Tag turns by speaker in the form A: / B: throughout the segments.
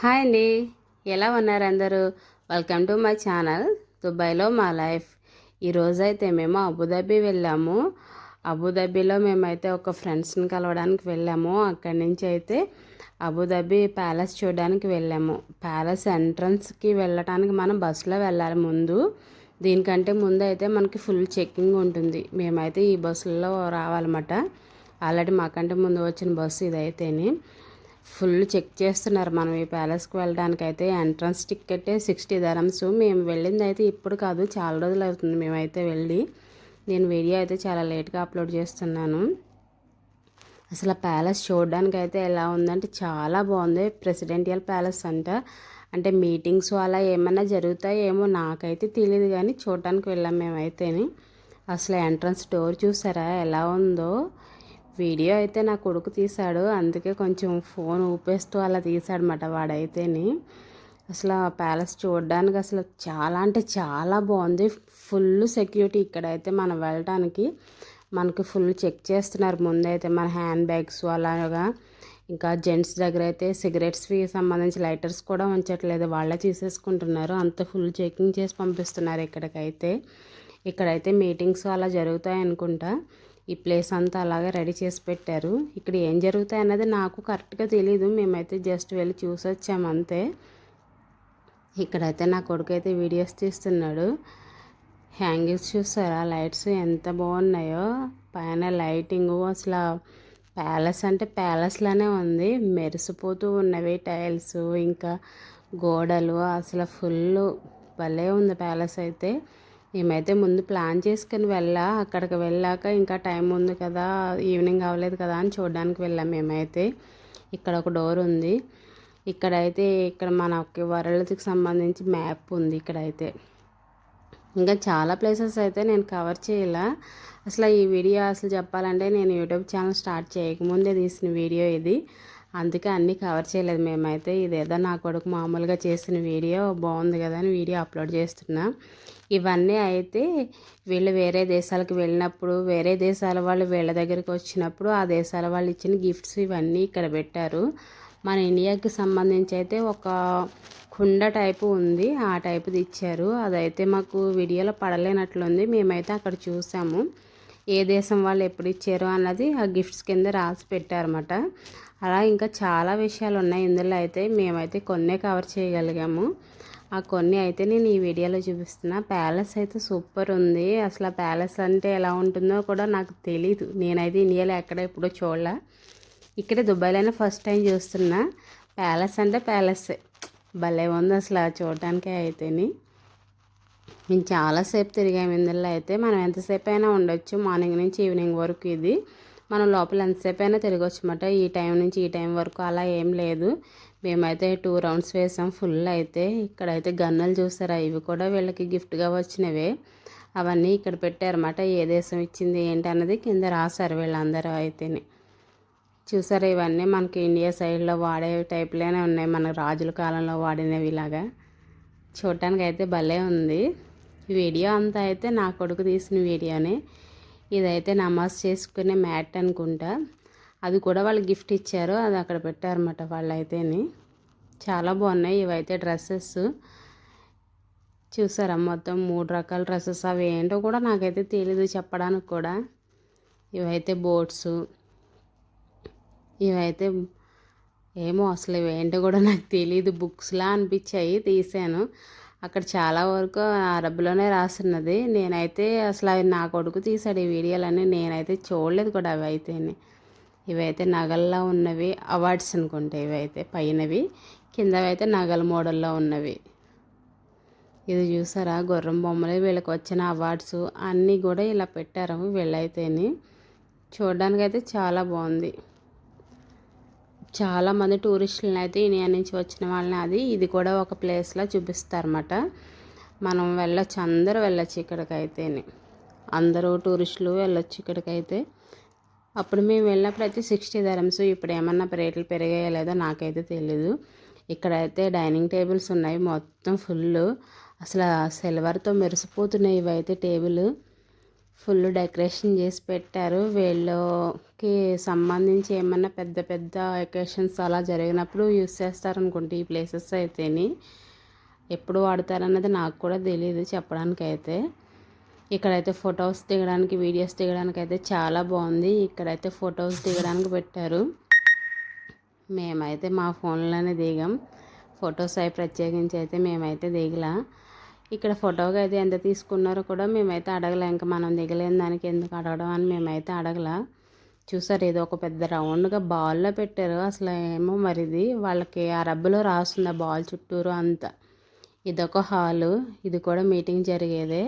A: Hi అండి. ఎలా ఉన్నారు అందరూ? వెల్కమ్ టు మై ఛానల్ దుబాయ్లో మా లైఫ్ ఈరోజు అయితే మేము అబుదాబి వెళ్ళాము. అబుదాబిలో మేమైతే ఒక ఫ్రెండ్స్ని కలవడానికి వెళ్ళాము. అక్కడి నుంచి అయితే అబుదాబి ప్యాలెస్ చూడడానికి వెళ్ళాము. ప్యాలెస్ ఎంట్రన్స్కి వెళ్ళటానికి మనం బస్సులో వెళ్ళాలి ముందు. దీనికంటే ముందు అయితే మనకి ఫుల్ చెక్కింగ్ ఉంటుంది. మేమైతే ఈ బస్సులలో రావాలన్నమాట. ఆల్రెడీ మాకంటే ముందు వచ్చిన బస్సు ఇదైతేనే. ఫుల్ చెక్ చేస్తున్నారు మనం ఈ ప్యాలెస్కి వెళ్ళడానికి అయితే ఎంట్రన్స్ టికెట్ సిక్స్టీ ధరమ్స్. మేము వెళ్ళింది అయితే ఇప్పుడు కాదు చాలా రోజులు అవుతుంది మేమైతే వెళ్ళి. నేను వీడియో అయితే చాలా లేట్గా అప్లోడ్ చేస్తున్నాను. అసలు ప్యాలెస్ చూడడానికి అయితే ఎలా ఉందంటే చాలా బాగుంది. ప్రెసిడెంటియల్ ప్యాలెస్ అంట. అంటే మీటింగ్స్ అలా ఏమైనా జరుగుతాయేమో నాకైతే తెలియదు కానీ చూడడానికి వెళ్ళాం మేమైతేని. అసలు ఎంట్రన్స్ డోర్ చూసారా? ఎలా ఉందో? వీడియో అయితే నా కొడుకు తీశాడు. అందుకే కొంచెం ఫోన్ ఊపేస్తూ అలా తీశాడనమాట వాడైతేని. అసలు ఆ ప్యాలెస్ చూడడానికి అసలు చాలా అంటే చాలా బాగుంది. ఫుల్ సెక్యూరిటీ ఇక్కడైతే మనం వెళ్ళటానికి. మనకి ఫుల్ చెక్ చేస్తున్నారు. ముందైతే మన హ్యాండ్ బ్యాగ్స్ అలాగా. ఇంకా జెంట్స్ దగ్గర అయితే సిగరెట్స్కి సంబంధించి లైటర్స్ కూడా ఉంచట్లేదు. వాళ్ళే తీసేసుకుంటున్నారు. అంత ఫుల్ చెకింగ్ చేసి పంపిస్తున్నారు ఇక్కడికైతే. ఇక్కడైతే మీటింగ్స్ అలా జరుగుతాయి అనుకుంటా ఈ ప్లేస్ అంతా అలాగే రెడీ చేసి పెట్టారు. ఇక్కడ ఏం జరుగుతాయి అన్నది నాకు కరెక్ట్గా తెలియదు మేమైతే జస్ట్ వెళ్ళి చూసి వచ్చామంతే ఇక్కడైతే నా కొడుకు అయితే వీడియోస్ తీస్తున్నాడు. హ్యాంగింగ్స్ చూస్తారా లైట్స్ ఎంత బాగున్నాయో. పైన లైటింగ్ అసలు ప్యాలెస్ అంటే ప్యాలెస్లానే ఉంది. మెరిసిపోతూ ఉన్నవి టైల్స్ ఇంకా గోడలు అసలు ఫుల్ భలే ఉంది ప్యాలెస్ అయితే. మేమైతే ముందు ప్లాన్ చేసుకుని వెళ్ళా. అక్కడికి వెళ్ళాక ఇంకా టైం ఉంది కదా ఈవినింగ్ అవ్వలేదు కదా అని చూడడానికి వెళ్ళాం మేమైతే. ఇక్కడ ఒక డోర్ ఉంది. ఇక్కడైతే ఇక్కడ మనకి వరల్డ్కి సంబంధించి మ్యాప్ ఉంది ఇక్కడైతే. ఇంకా చాలా ప్లేసెస్ అయితే నేను కవర్ చేయలే. అసలు ఈ వీడియో అసలు చెప్పాలంటే నేను యూట్యూబ్ ఛానల్ స్టార్ట్ చేయకముందే తీసిన వీడియో ఇది. అందుకే అన్నీ కవర్ చేయలేదు. మేమైతే ఇదేదో నా కొడుకు మామూలుగా చేసిన వీడియో బాగుంది కదా అని వీడియో అప్లోడ్ చేస్తున్నా. ఇవన్నీ అయితే వీళ్ళు వేరే దేశాలకు వెళ్ళినప్పుడు వేరే దేశాల వాళ్ళు వీళ్ళ దగ్గరికి వచ్చినప్పుడు ఆ దేశాల వాళ్ళు ఇచ్చిన గిఫ్ట్స్ ఇవన్నీ ఇక్కడ పెట్టారు. మన ఇండియాకి సంబంధించి అయితే ఒక కుండ టైపు ఉంది. ఆ టైపుది ఇచ్చారు. అదైతే మాకు వీడియోలో పడలేనట్లుంది. మేమైతే అక్కడ చూసాము. ఏ దేశం వాళ్ళు ఎప్పుడు ఇచ్చారు అన్నది ఆ గిఫ్ట్స్ కింద రాసి పెట్టారన్నమాట. అలా ఇంకా చాలా విషయాలు ఉన్నాయి. ఇందులో అయితే మేమైతే కొన్నే కవర్ చేయగలిగాము. ఆ కొన్ని అయితే నేను ఈ వీడియోలో చూపిస్తున్నా. ప్యాలెస్ అయితే సూపర్ ఉంది. అసలు ప్యాలెస్ అంటే ఎలా ఉంటుందో కూడా నాకు తెలీదు. నేనైతే ఇండియాలో ఎక్కడ ఎప్పుడో చూడలే. ఇక్కడే దుబాయ్లోనే ఫస్ట్ టైం చూస్తున్నా. ప్యాలెస్ అంటే ప్యాలెస్. భలే ఉంది అసలు చూడటానికే అయితేని. మేము చాలాసేపు తిరిగాము ఇందులో అయితే మనం ఎంతసేపు అయినా ఉండొచ్చు. మార్నింగ్ నుంచి ఈవినింగ్ వరకు ఇది. మనం లోపల ఎంతసేపు అయినా తిరగచ్చు అనమాట ఈ టైం నుంచి ఈ టైం వరకు అలా ఏం లేదు. మేమైతే టూ రౌండ్స్ వేసాం. ఫుల్ అయితే ఇక్కడైతే గన్నులు చూసారా? ఇవి కూడా వీళ్ళకి గిఫ్ట్గా వచ్చినవే. అవన్నీ ఇక్కడ పెట్టారన్నమాట. ఏ దేశం ఇచ్చింది ఏంటి అన్నది కింద రాశారు వీళ్ళందరూ అయితేనే. చూసారా? ఇవన్నీ మనకి ఇండియా సైడ్లో వాడే టైప్లోనే ఉన్నాయి. మన రాజుల కాలంలో వాడినవి ఇలాగా. చూడటానికి అయితే భలే ఉంది. వీడియో అంతా అయితే నా కొడుకు తీసిన వీడియోనే. ఇదైతే నమాజ్ చేసుకునే మ్యాట్ అనుకుంటా. అది కూడా వాళ్ళు గిఫ్ట్ ఇచ్చారు. అది అక్కడ పెట్టారన్నమాట వాళ్ళు అయితేని చాలా బాగున్నాయి ఇవైతే డ్రెస్సెస్. చూసారా మొత్తం మూడు రకాల డ్రెస్సెస్. అవి ఏంటో కూడా నాకైతే తెలీదు చెప్పడానికి కూడా. ఇవైతే బోట్స్. ఇవైతే ఏమో అసలు ఇవేంటో కూడా నాకు తెలియదు బుక్స్లా అనిపించాయి తీసాను. అక్కడ చాలా వరకు అరబ్బులోనే రాస్తున్నది నేనైతే అసలు నా కొడుకు తీసాడు ఈ వీడియోలన్నీ నేనైతే చూడలేదు కూడా అవి అయితేనే. ఇవైతే నగల్లో ఉన్నవి అవార్డ్స్ అనుకుంటే ఇవైతే పైనవి. కిందవైతే నగల మోడల్లో ఉన్నవి. ఇది చూసారా? గుర్రం బొమ్మలు వీళ్ళకి వచ్చిన అవార్డ్స్ అన్నీ కూడా ఇలా పెట్టారు వీళ్ళైతేని. చూడడానికైతే చాలా బాగుంది. చాలామంది టూరిస్టులను అయితే ఇండియా నుంచి వచ్చిన వాళ్ళని అది ఇది కూడా ఒక ప్లేస్లో చూపిస్తారన్నమాట. మనం వెళ్ళొచ్చు అందరూ వెళ్ళొచ్చు ఇక్కడికైతేనే. అందరూ టూరిస్టులు వెళ్ళొచ్చు ఇక్కడికైతే. అప్పుడు మేము వెళ్ళినప్పుడు అయితే సిక్స్టీ ధరమ్స్ ఇప్పుడు ఏమన్నా రేట్లు పెరిగాయో లేదో నాకైతే తెలీదు. ఇక్కడైతే డైనింగ్ టేబుల్స్ ఉన్నాయి మొత్తం ఫుల్ అసలు సిల్వర్తో మెరిసిపోతున్నాయి ఇవైతే టేబుల్. ఫుల్ డెకరేషన్ చేసి పెట్టారు. వీళ్ళకి సంబంధించి ఏమన్నా పెద్ద పెద్ద ఎకేషన్స్ అలా జరిగినప్పుడు యూస్ చేస్తారనుకుంటే ఈ ప్లేసెస్ అయితేని ఎప్పుడు వాడతారన్నది నాకు కూడా తెలియదు చెప్పడానికైతే. అయితే ఇక్కడైతే ఫొటోస్ దిగడానికి వీడియోస్ దిగడానికి అయితే చాలా బాగుంది. ఇక్కడైతే ఫొటోస్ దిగడానికి పెట్టారు. మేమైతే మా ఫోన్లోనే దిగాం. ఫొటోస్ అవి ప్రత్యేకించి అయితే మేమైతే దిగలా. ఇక్కడ ఫోటోగా అయితే ఎంత తీసుకున్నారో కూడా మేమైతే అడగలే. ఇంకా మనం దిగలేని దానికి ఎందుకు అడగడం అని మేమైతే అడగల. చూసారు ఇది ఒక పెద్ద రౌండ్గా బాల్లో పెట్టారు. అసలు ఏమో మరిది వాళ్ళకి ఆ రబ్బులో రాస్తుంది ఆ బాల్ చుట్టూరు అంతా. ఇదొక హాలు. ఇది కూడా మీటింగ్ జరిగేదే.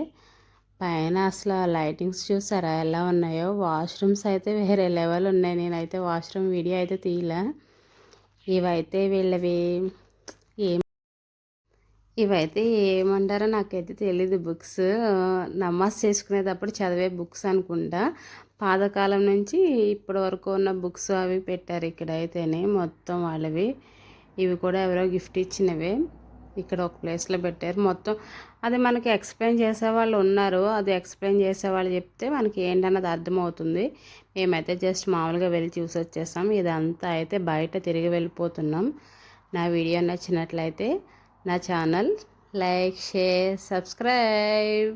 A: పైన అసలు లైటింగ్స్ చూసారా? ఎలా ఉన్నాయో? వాష్రూమ్స్ అయితే వేరే లెవెల్ ఉన్నాయి. నేనైతే వాష్రూమ్ వీడియో అయితే తీయలే. ఇవైతే వీళ్ళవి ఇవైతే ఏమంటారో నాకైతే తెలీదు బుక్స్. నమాజ్ చేసుకునేటప్పుడు చదివే బుక్స్ అనుకుంటా. పాతకాలం నుంచి ఇప్పటి వరకు ఉన్న బుక్స్ అవి పెట్టారు ఇక్కడ అయితేనే మొత్తం వాళ్ళవి. ఇవి కూడా ఎవరో గిఫ్ట్ ఇచ్చినవే. ఇక్కడ ఒక ప్లేస్లో పెట్టారు. మొత్తం అది మనకి ఎక్స్ప్లెయిన్ చేసేవాళ్ళు ఉన్నారు. అది ఎక్స్ప్లెయిన్ చేసేవాళ్ళు చెప్తే మనకి ఏంటన్నది అర్థమవుతుంది. మేమైతే జస్ట్ మామూలుగా వెళ్ళి చూసి వచ్చేసాం. ఇదంతా అయితే బయట తిరిగి వెళ్ళిపోతున్నాం. నా వీడియో నచ్చినట్లయితే నా ఛానల్ లైక్ షేర్ సబ్స్క్రైబ్.